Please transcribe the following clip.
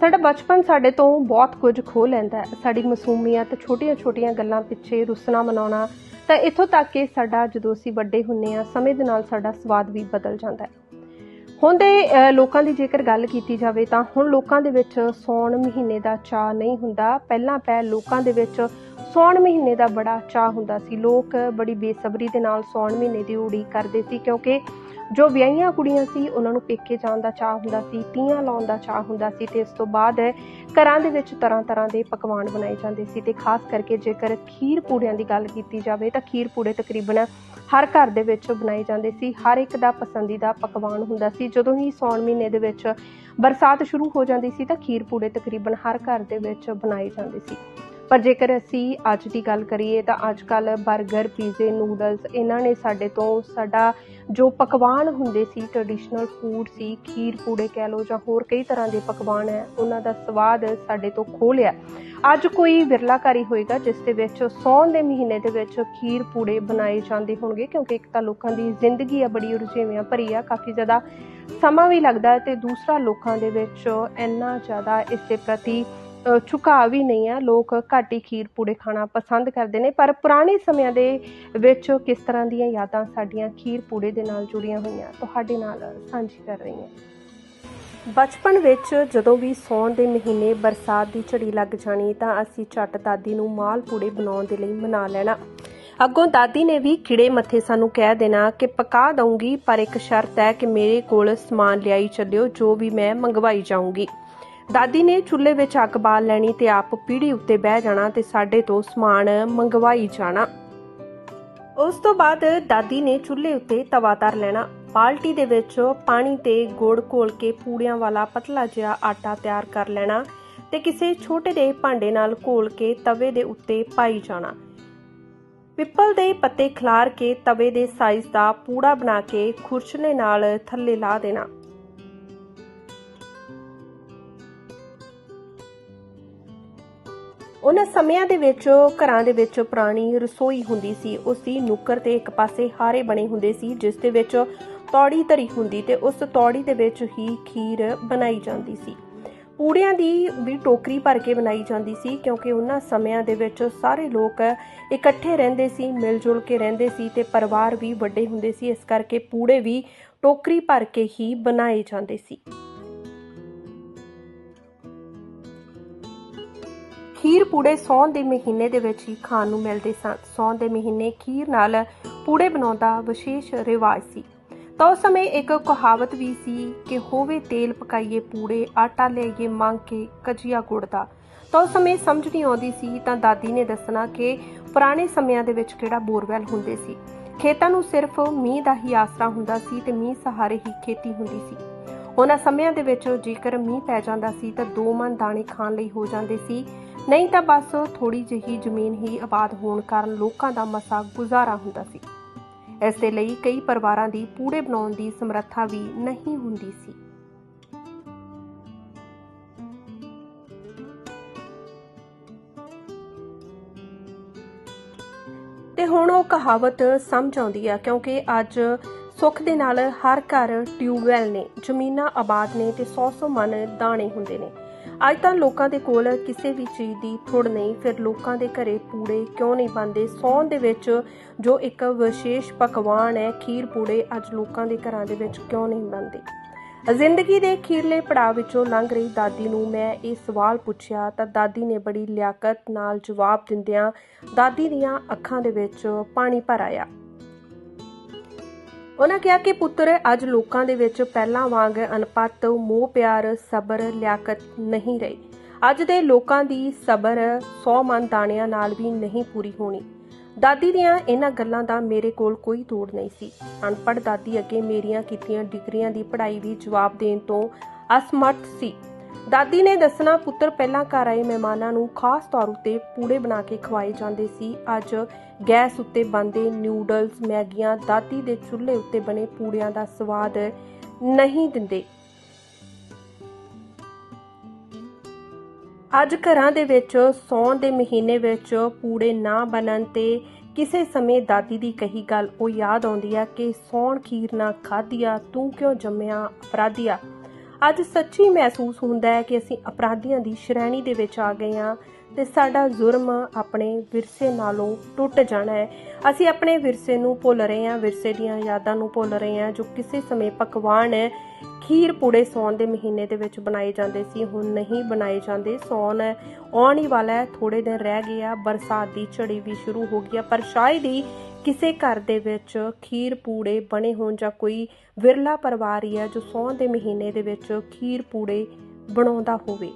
ਸਾਡਾ ਬਚਪਨ ਸਾਡੇ ਤੋਂ ਬਹੁਤ ਕੁਝ ਖੋ ਲੈਂਦਾ ਹੈ। ਸਾਡੀ ਮਾਸੂਮੀਅਤ ਛੋਟੀਆਂ-ਛੋਟੀਆਂ ਗੱਲਾਂ ਪਿੱਛੇ ਰੁੱਸਣਾ ਮਨਾਉਣਾ, ਤਾਂ ਇੱਥੋਂ ਤੱਕ ਕਿ ਸਾਡਾ ਜਦੋਂ ਅਸੀਂ ਵੱਡੇ ਹੁੰਨੇ ਆ ਸਮੇਂ ਦੇ ਨਾਲ ਸਾਡਾ ਸਵਾਦ ਵੀ ਬਦਲ ਜਾਂਦਾ ਹੈ। ਹੁਣ ਦੇ ਲੋਕਾਂ ਦੀ ਜੇਕਰ ਗੱਲ ਕੀਤੀ ਜਾਵੇ ਤਾਂ ਹੁਣ ਲੋਕਾਂ ਦੇ ਵਿੱਚ ਸੌਣ ਮਹੀਨੇ ਦਾ ਚਾਹ ਨਹੀਂ ਹੁੰਦਾ। ਪਹਿਲਾਂ ਪੈ ਲੋਕਾਂ ਦੇ ਵਿੱਚ ਸੌਣ ਮਹੀਨੇ ਦਾ ਬੜਾ ਚਾਹ ਹੁੰਦਾ ਸੀ। ਲੋਕ ਬੜੀ ਬੇਸਬਰੀ ਦੇ ਨਾਲ ਸੌਣ ਮਹੀਨੇ ਦੀ ਉਡੀਕ ਕਰਦੇ ਸੀ ਕਿਉਂਕਿ ਜੋ ਵਿਆਹੀਆਂ ਕੁੜੀਆਂ ਸੀ, ਉਹਨਾਂ ਨੂੰ ਪੇਕੇ ਜਾਣ ਦਾ ਚਾਹ ਹੁੰਦਾ ਸੀ, ਤੀਆਂ ਲਾਉਣ ਦਾ ਚਾਹ ਹੁੰਦਾ ਸੀ ਤੇ ਇਸ ਤੋਂ ਬਾਅਦ ਘਰਾਂ ਦੇ ਵਿੱਚ ਤਰ੍ਹਾਂ ਤਰ੍ਹਾਂ ਦੇ ਪਕਵਾਨ ਬਣਾਏ ਜਾਂਦੇ ਸੀ ਤੇ ਖਾਸ ਕਰਕੇ ਜੇਕਰ ਖੀਰ ਪੂੜਿਆਂ ਦੀ ਗੱਲ ਕੀਤੀ ਜਾਵੇ ਤਾਂ ਖੀਰ ਪੂੜੇ ਤਕਰੀਬਨ ਹਰ ਘਰ ਦੇ ਵਿੱਚ ਬਣਾਏ ਜਾਂਦੇ ਸੀ। ਹਰ ਇੱਕ ਦਾ ਪਸੰਦੀਦਾ ਪਕਵਾਨ ਹੁੰਦਾ ਸੀ। ਜਦੋਂ ਹੀ ਸੌਣ ਮਹੀਨੇ ਦੇ ਵਿੱਚ ਬਰਸਾਤ ਸ਼ੁਰੂ ਹੋ ਜਾਂਦੀ ਸੀ ਤਾਂ ਖੀਰ ਪੂੜੇ ਤਕਰੀਬਨ ਹਰ ਘਰ ਦੇ ਵਿੱਚ ਬਣਾਏ ਜਾਂਦੇ ਸੀ। ਪਰ ਜੇਕਰ ਅਸੀਂ ਅੱਜ ਦੀ ਗੱਲ ਕਰੀਏ ਤਾਂ ਅੱਜ ਕੱਲ 버ਗਰ ਪੀਜ਼ੇ, ਨੂਡਲਸ, ਇਹਨਾਂ ਨੇ ਸਾਡੇ ਤੋਂ ਸਾਡਾ ਜੋ ਪਕਵਾਨ ਹੁੰਦੇ ਸੀ ਟ੍ਰੈਡੀਸ਼ਨਲ ਫੂਡ ਸੀ, ਖੀਰ, ਪੂੜੇ ਕਹਿ ਲਓ ਜਾਂ ਹੋਰ ਕਈ ਤਰ੍ਹਾਂ ਦੇ ਪਕਵਾਨ ਹੈ, ਉਹਨਾਂ ਦਾ ਸਵਾਦ ਸਾਡੇ ਤੋਂ ਖੋ ਲਿਆ। ਅੱਜ ਕੋਈ ਵਿਰਲਾ ਘਰ ਹੋਏਗਾ ਜਿਸ ਦੇ ਵਿੱਚ ਸੌਣ ਦੇ ਮਹੀਨੇ ਦੇ ਵਿੱਚ ਖੀਰ, ਪੂੜੇ ਬਣਾਏ ਜਾਂਦੇ ਹੋਣਗੇ ਕਿਉਂਕਿ ਇੱਕ ਤਾਂ ਲੋਕਾਂ ਦੀ ਜ਼ਿੰਦਗੀ ਆ ਬੜੀ ਰੁਝੇਵਿਆਂ ਭਰੀ ਆ, ਕਾਫੀ ਜ਼ਿਆਦਾ ਸਮਾਂ ਵੀ ਲੱਗਦਾ ਹੈ ਤੇ ਦੂਸਰਾ ਲੋਕਾਂ ਦੇ ਵਿੱਚ ਇੰਨਾ ਜ਼ਿਆਦਾ ਇਸ ਦੇ ਪ੍ਰਤੀ ਝੁਕਾਅ ਵੀ ਨਹੀਂ ਹੈ ਲੋਕ ਘੱਟ ਹੀ ਖੀਰ ਪੂੜੇ ਖਾਣਾ ਪਸੰਦ ਕਰਦੇ ਨੇ। ਪਰ ਪੁਰਾਣੇ ਸਮਿਆਂ ਦੇ ਵਿੱਚ ਕਿਸ ਤਰ੍ਹਾਂ ਦੀਆਂ ਯਾਦਾਂ ਸਾਡੀਆਂ ਖੀਰ ਪੂੜੇ ਦੇ ਨਾਲ ਜੁੜੀਆਂ ਹੋਈਆਂ, ਤੁਹਾਡੇ ਨਾਲ ਸਾਂਝੀ ਕਰ ਰਹੀ ਹਾਂ। ਬਚਪਨ ਵਿੱਚ ਜਦੋਂ ਵੀ ਸੌਣ ਦੇ ਮਹੀਨੇ ਬਰਸਾਤ ਦੀ ਝੜੀ ਲੱਗ ਜਾਣੀ, ਤਾਂ ਅਸੀਂ ਝੱਟ ਦਾਦੀ ਨੂੰ ਮਾਲ ਪੂੜੇ ਬਣਾਉਣ ਦੇ ਲਈ ਮਨਾ ਲੈਣਾ। ਅੱਗੋਂ ਦਾਦੀ ਨੇ ਵੀ ਕਿੜੇ ਮੱਥੇ ਸਾਨੂੰ ਕਹਿ ਦੇਣਾ ਕਿ ਪਕਾ ਦਊਂਗੀ, ਪਰ ਇੱਕ ਸ਼ਰਤ ਹੈ ਕਿ ਮੇਰੇ ਕੋਲ ਸਮਾਨ ਲਿਆਈ ਚੱਲਿਓ, ਜੋ ਵੀ ਮੈਂ ਮੰਗਵਾਈ ਜਾਊਂਗੀ। ਦਾਦੀ ਨੇ ਚੁੱਲ੍ਹੇ ਵਿੱਚ ਅੱਗ ਬਾਲ ਲੈਣੀ ਤੇ ਆਪ ਪੀੜੀ ਉੱਤੇ ਬਹਿ ਜਾਣਾ ਤੇ ਸਾਡੇ ਤੋਂ ਸਮਾਨ ਮੰਗਵਾਈ ਜਾਣਾ। ਉਸ ਤੋਂ ਬਾਅਦ ਦਾਦੀ ਨੇ ਚੁੱਲ੍ਹੇ ਉੱਤੇ ਤਵਾ ਧਰ ਲੈਣਾ। ਬਾਲਟੀ ਦੇ ਵਿੱਚ ਪਾਣੀ ਤੇ ਗੁੜ ਘੋਲ ਕੇ ਪੂੜਿਆਂ ਵਾਲਾ ਪਤਲਾ ਜਿਹਾ ਆਟਾ ਤਿਆਰ ਕਰ ਲੈਣਾ ਤੇ ਕਿਸੇ ਛੋਟੇ ਦੇ ਭਾਂਡੇ ਨਾਲ ਘੋਲ ਕੇ ਤਵੇ ਦੇ ਉੱਤੇ ਪਾਈ ਜਾਣਾ। ਪਿੱਪਲ ਦੇ ਪੱਤੇ ਖਿਲਾਰ ਕੇ ਤਵੇ ਦੇ ਸਾਈਜ਼ ਦਾ ਪੂੜਾ ਬਣਾ ਕੇ ਖੁਰਚਣੇ ਨਾਲ ਥੱਲੇ ਲਾ ਦੇਣਾ। ਉਹਨਾਂ ਸਮਿਆਂ ਦੇ ਵਿੱਚ, ਘਰਾਂ ਦੇ ਵਿੱਚ ਪੁਰਾਣੀ ਰਸੋਈ ਹੁੰਦੀ ਸੀ ਉਸ ਦੀ ਨੁੱਕਰ ਤੇ ਇੱਕ ਪਾਸੇ ਹਾਰੇ ਬਣੇ ਹੁੰਦੇ ਸੀ, ਜਿਸ ਦੇ ਵਿੱਚ ਤੌੜੀ ਧਰੀ ਹੁੰਦੀ ਤੇ ਉਸ ਤੌੜੀ ਦੇ ਵਿੱਚ ਹੀ ਖੀਰ ਬਣਾਈ ਜਾਂਦੀ ਸੀ। ਪੂੜਿਆਂ ਦੀ ਵੀ ਟੋਕਰੀ ਭਰ ਕੇ ਬਣਾਈ ਜਾਂਦੀ ਸੀ, ਕਿਉਂਕਿ ਉਹਨਾਂ ਸਮਿਆਂ ਦੇ ਵਿੱਚ ਸਾਰੇ ਲੋਕ ਇਕੱਠੇ ਰਹਿੰਦੇ ਸੀ ਮਿਲ ਜੁਲ ਕੇ ਰਹਿੰਦੇ ਸੀ ਤੇ ਪਰਿਵਾਰ ਵੀ ਵੱਡੇ ਹੁੰਦੇ ਸੀ, ਇਸ ਕਰਕੇ ਪੂੜੇ ਵੀ ਟੋਕਰੀ ਭਰ ਕੇ ਹੀ ਬਣਾਏ ਜਾਂਦੇ ਸੀ। ਖੀਰ ਪੂੜੇ ਸੌਣ ਦੇ ਮਹੀਨੇ ਦੇ ਵਿੱਚ ਹੀ ਖਾਣ ਨੂੰ ਮਿਲਦੇ ਸਨ। ਸੌਣ ਦੇ ਮਹੀਨੇ ਖੀਰ ਨਾਲ ਪੂੜੇ ਬਣਾਉਣ ਦਾ ਵਿਸ਼ੇਸ਼ ਰਿਵਾਜ ਸੀ। ਤਾਂ ਉਸ ਸਮੇਂ ਇੱਕ ਕਹਾਵਤ ਵੀ ਸੀ ਕਿ ਹੋਵੇ ਤੇਲ ਪਕਾਈਏ ਪੂੜੇ, ਆਟਾ ਲਿਆਈਏ ਮੰਗ ਕੇ ਕਜੀਆ ਗੁੜ ਦਾ। ਤਾਂ ਉਸ ਸਮੇਂ ਸਮਝ ਨਹੀਂ ਆਉਂਦੀ ਸੀ, ਤਾਂ ਦਾਦੀ ਨੇ ਦੱਸਣਾ ਕਿ ਪੁਰਾਣੇ ਸਮਿਆਂ ਦੇ ਵਿੱਚ ਕਿਹੜਾ ਬੋਰਵੈਲ ਹੁੰਦੇ ਸੀ। ਖੇਤਾਂ ਨੂੰ ਸਿਰਫ ਮੀਂਹ ਦਾ ਹੀ ਆਸਰਾ ਹੁੰਦਾ ਸੀ ਤੇ ਮੀਂਹ ਸਹਾਰੇ ਹੀ ਖੇਤੀ ਹੁੰਦੀ ਸੀ। ਉਹਨਾਂ ਸਮਿਆਂ ਦੇ ਵਿੱਚ ਜੇਕਰ ਮੀਂਹ ਪੈ ਜਾਂਦਾ ਸੀ ਤਾਂ ਦੋ ਮਨ ਦਾਣੇ ਖਾਣ ਲਈ ਹੋ ਜਾਂਦੇ ਸੀ। ਨਹੀਂ ਤਾਂ ਬਸ ਥੋੜੀ ਜਿਹੀ ਜ਼ਮੀਨ ਹੀ ਆਬਾਦ ਹੋਣ ਕਾਰਨ ਲੋਕਾਂ ਦਾ ਮਸਾ ਗੁਜ਼ਾਰਾ ਹੁੰਦਾ ਸੀ। ਇਸ ਦੇ ਲਈ ਕਈ ਪਰਿਵਾਰਾਂ ਦੀ ਪੂੜੇ ਬਣਾਉਣ ਦੀ ਸਮਰੱਥਾ ਵੀ ਨਹੀਂ ਹੁੰਦੀ ਸੀ। ਤੇ ਹੁਣ ਉਹ ਕਹਾਵਤ ਸਮਝ ਆਉਂਦੀ ਆ, ਕਿਉਂਕਿ ਅੱਜ ਸੁੱਖ ਦੇ ਨਾਲ ਹਰ ਘਰ ਟਿਊਬਵੈਲ ਨੇ, ਜ਼ਮੀਨਾਂ ਆਬਾਦ ਨੇ ਤੇ 100-100 ਮਨ ਦਾਣੇ ਹੁੰਦੇ ਨੇ। ਅੱਜ ਤਾਂ ਲੋਕਾਂ ਦੇ ਕੋਲ ਕਿਸੇ ਵੀ ਚੀਜ਼ ਦੀ ਥੁੜ ਨਹੀਂ, ਫਿਰ ਲੋਕਾਂ ਦੇ ਘਰੇ ਪੂੜੇ ਕਿਉਂ ਨਹੀਂ ਬਣਦੇ? ਸੌਣ ਦੇ ਵਿੱਚ ਜੋ ਇੱਕ ਵਿਸ਼ੇਸ਼ ਪਕਵਾਨ ਹੈ, ਖੀਰ ਪੂੜੇ ਅੱਜ ਲੋਕਾਂ ਦੇ ਘਰਾਂ ਦੇ ਵਿੱਚ ਕਿਉਂ ਨਹੀਂ ਬਣਦੇ? ਜ਼ਿੰਦਗੀ ਦੇ ਖੀਰਲੇ ਪੜਾਅ ਵਿੱਚੋਂ ਲੰਘ ਰਹੀ ਦਾਦੀ ਨੂੰ ਮੈਂ ਇਹ ਸਵਾਲ ਪੁੱਛਿਆ, ਤਾਂ ਦਾਦੀ ਨੇ ਬੜੀ ਲਿਆਕਤ ਨਾਲ ਜਵਾਬ ਦਿੰਦਿਆਂ ਦਾਦੀ ਦੀਆਂ ਅੱਖਾਂ ਦੇ ਵਿੱਚ ਪਾਣੀ ਭਰ ਆਇਆ। ਉਹਨਾਂ ਕਿਹਾ ਕਿ ਪੁੱਤਰ ਅੱਜ ਲੋਕਾਂ ਦੇ ਵਿੱਚ ਪਹਿਲਾਂ ਵਾਂਗ ਅਨਪਤ ਮੋਹ ਪਿਆਰ, ਸਬਰ, ਲਿਆਕਤ ਨਹੀਂ ਰਹੀ। ਅੱਜ ਦੇ ਲੋਕਾਂ ਦੀ ਸਬਰ 100 ਮਨ ਦਾਣਿਆਂ ਨਾਲ ਵੀ ਨਹੀਂ ਪੂਰੀ ਹੋਣੀ। ਦਾਦੀ ਦੀਆਂ ਇਹਨਾਂ ਗੱਲਾਂ ਦਾ ਮੇਰੇ ਕੋਲ ਕੋਈ ਤੋੜ ਨਹੀਂ ਸੀ। ਅਨਪੜ੍ਹ ਦਾਦੀ ਅੱਗੇ ਮੇਰੀਆਂ ਕੀਤੀਆਂ ਡਿਗਰੀਆਂ ਦੀ ਪੜ੍ਹਾਈ ਵੀ ਜਵਾਬ ਦੇਣ ਤੋਂ ਅਸਮਰਥ ਸੀ। ਦਾਦੀ ਨੇ ਦੱਸਣਾ, ਪੁੱਤਰ ਪਹਿਲਾਂ ਘਰ ਆਏ ਮਹਿਮਾਨਾਂ ਨੂੰ ਖਾਸ ਤੌਰ ਉੱਤੇ ਪੂੜੇ ਬਣਾ ਕੇ ਖਵਾਏ ਜਾਂਦੇ ਸੀ। ਅੱਜ ਗੈਸ ਉੱਤੇ ਬਣਦੇ ਨਿਊਡਲਸ ਮੈਗੀਆਂ, ਦਾਦੀ ਦੇ ਚੁੱਲ੍ਹੇ ਉੱਤੇ ਬਣੇ ਪੂੜਿਆਂ ਦਾ ਸਵਾਦ ਨਹੀਂ ਦਿੰਦੇ। ਅੱਜ ਘਰਾਂ ਦੇ ਵਿੱਚ ਸੌਣ ਦੇ ਮਹੀਨੇ ਵਿੱਚ ਪੂੜੇ ਨਾ ਬਣਨ ਤੇ ਕਿਸੇ ਸਮੇਂ ਦਾਦੀ ਦੀ ਕਹੀ ਗੱਲ ਉਹ ਯਾਦ ਆਉਂਦੀ ਆ ਕਿ ਸੌਣ ਖੀਰ ਨਾ ਖਾਧੀਆ, ਤੂੰ ਕਿਉਂ ਜੰਮਿਆ ਅਪਰਾਧੀਆ? ਅੱਜ ਸੱਚੀ ਮਹਿਸੂਸ ਹੁੰਦਾ ਹੈ ਕਿ ਅਸੀਂ ਅਪਰਾਧੀਆਂ ਦੀ ਸ਼੍ਰੇਣੀ ਦੇ ਵਿੱਚ ਆ ਗਏ ਹਾਂ ਤੇ ਸਾਡਾ ਜ਼ੁਰਮ ਆਪਣੇ ਵਿਰਸੇ ਨਾਲੋਂ ਟੁੱਟ ਜਾਣਾ ਹੈ। ਅਸੀਂ ਆਪਣੇ ਵਿਰਸੇ ਨੂੰ ਭੁੱਲ ਰਹੇ ਹਾਂ, ਵਿਰਸੇ ਦੀਆਂ ਯਾਦਾਂ ਨੂੰ ਭੁੱਲ ਰਹੇ ਹਾਂ, ਜੋ ਕਿਸੇ ਸਮੇਂ ਪਕਵਾਨ ਹੈ। ਖੀਰ ਪੂੜੇ ਸੌਣ ਦੇ ਮਹੀਨੇ ਦੇ ਵਿੱਚ ਬਣਾਏ ਜਾਂਦੇ ਸੀ, ਹੁਣ ਨਹੀਂ ਬਣਾਏ ਜਾਂਦੇ, ਸੌਣ ਆਉਣ ਹੀ ਵਾਲਾ ਹੈ ਥੋੜੇ ਦਿਨ ਰਹਿ ਗਏ ਆ, ਬਰਸਾਤ ਦੀ ਝੜੀ ਵੀ ਸ਼ੁਰੂ ਹੋ ਗਈ ਆ, ਪਰ ਸ਼ਾਇਦ ਹੀ ਕਿਸੇ ਘਰ ਦੇ ਵਿੱਚ ਖੀਰ ਪੂੜੇ ਬਣੇ ਹੋਣ ਜਾਂ ਕੋਈ ਵਿਰਲਾ ਪਰਿਵਾਰ ਹੀ ਹੈ ਜੋ ਸੌਣ ਦੇ ਮਹੀਨੇ ਦੇ ਵਿੱਚ ਖੀਰ ਪੂੜੇ ਬਣਾਉਂਦਾ ਹੋਵੇ।